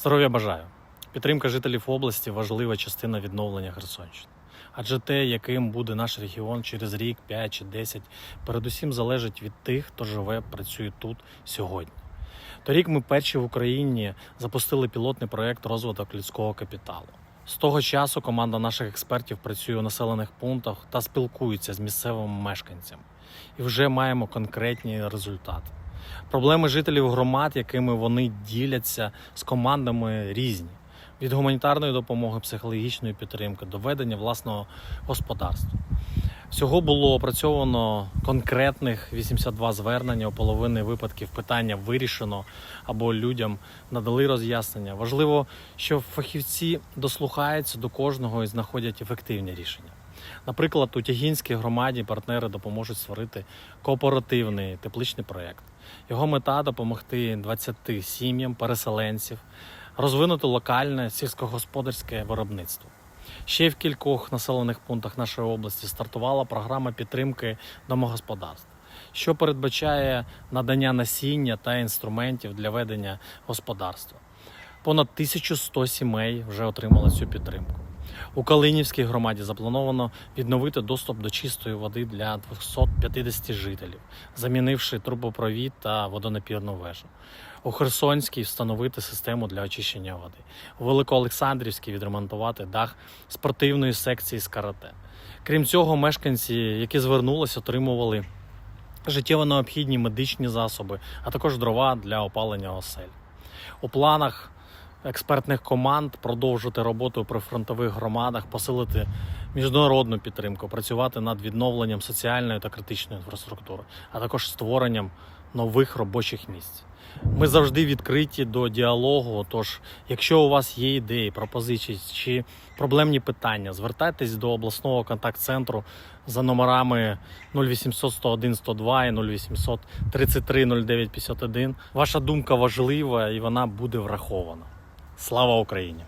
Здоров'я бажаю. Підтримка жителів області важлива частина відновлення Херсонщини. Адже те, яким буде наш регіон через рік, 5 чи 10, передусім залежить від тих, хто живе, працює тут сьогодні. Торік ми перші в Україні запустили пілотний проєкт розвиток людського капіталу. З того часу команда наших експертів працює у населених пунктах та спілкується з місцевими мешканцями. І вже маємо конкретні результати. Проблеми жителів громад, якими вони діляться з командами, різні. Від гуманітарної допомоги, психологічної підтримки до ведення власного господарства. Всього було опрацьовано конкретних 82 звернення, у половини випадків питання вирішено або людям надали роз'яснення. Важливо, що фахівці дослухаються до кожного і знаходять ефективні рішення. Наприклад, у Тягінській громаді партнери допоможуть створити кооперативний тепличний проєкт. Його мета допомогти 20 сім'ям переселенців розвинути локальне сільськогосподарське виробництво. Ще в кількох населених пунктах нашої області стартувала програма підтримки домогосподарств, що передбачає надання насіння та інструментів для ведення господарства. Понад 1100 сімей вже отримали цю підтримку. У Калинівській громаді заплановано відновити доступ до чистої води для 250 жителів, замінивши трубопровід та водонапірну вежу. У Херсонській встановити систему для очищення води. У Великоолександрівській відремонтувати дах спортивної секції з карате. Крім цього, мешканці, які звернулись, отримували життєво необхідні медичні засоби, а також дрова для опалення осель. У планах експертних команд продовжити роботу при фронтових громадах, посилити міжнародну підтримку, працювати над відновленням соціальної та критичної інфраструктури, а також створенням нових робочих місць. Ми завжди відкриті до діалогу. Тож, якщо у вас є ідеї, пропозиції чи проблемні питання, звертайтесь до обласного контакт-центру за номерами 0800 101 102 і 0800 33 09 51. Ваша думка важлива і вона буде врахована. Слава Україні!